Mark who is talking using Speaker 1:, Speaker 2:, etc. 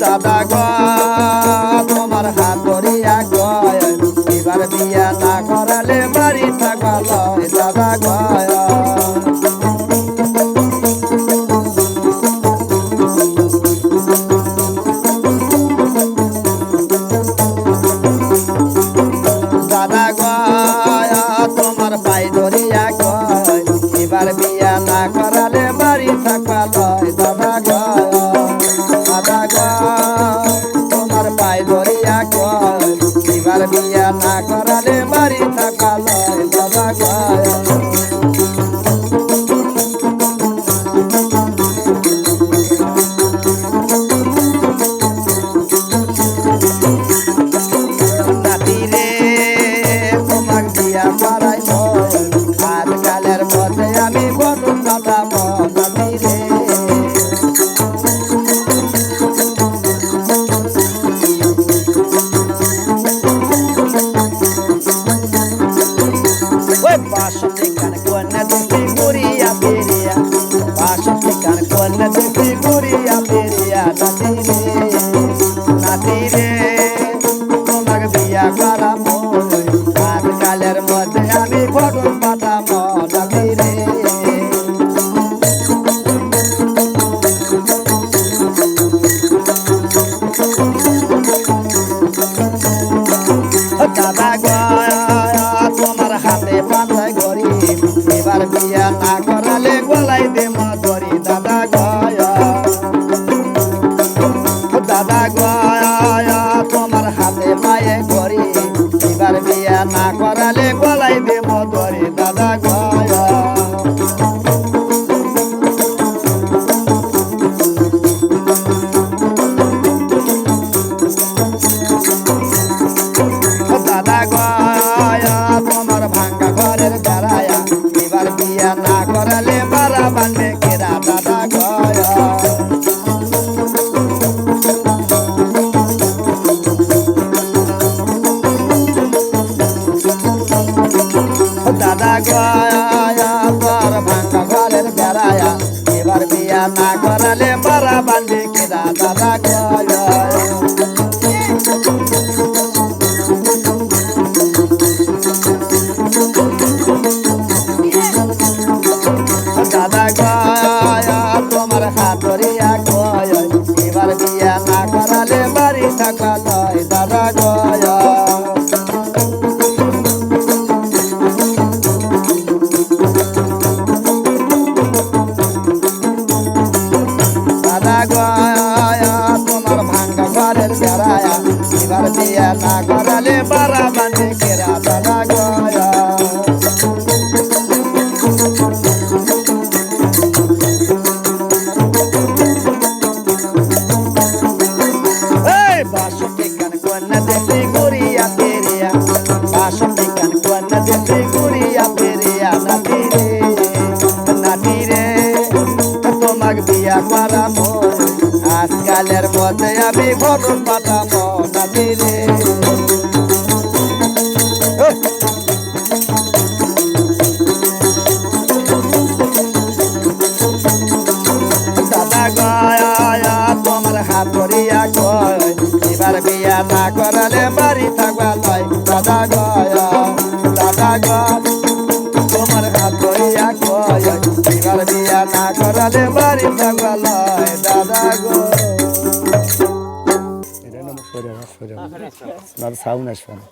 Speaker 1: দাদা গ তোমার হাত ধরিয়া গয় এবার বিয়া না করালে মারি থাকা বিয়া না করালে বাড়ি থাকা লয় বাবা গয়। বাসন্তী কান কন্যা দেখি গুড়িয়া পেরিয়া বাসন্তী কান কন্যা বিয়া না করালে বারা বানবে কেরা দাদা গয়া গয়া, তোর ভাঙ্গা ঘরের বেড়ায়া, এবার বিয়া না করালে তোমার দাদা গয়া দাদা গয়া তোমার ভাঙ্গা ঘরের বেড়ায়া, এবার বিয়া না করালে বারা বান্ধে বিয়া করাম আজকালের মধ্যে আমি হাত ধরিয়া কয়। এবার বিয়া না করালে বাড়ি থাকবা লয় দাদা গয়া থাকবা দাদা গো।
Speaker 2: সরে সরে সাউন্ড আসবে না।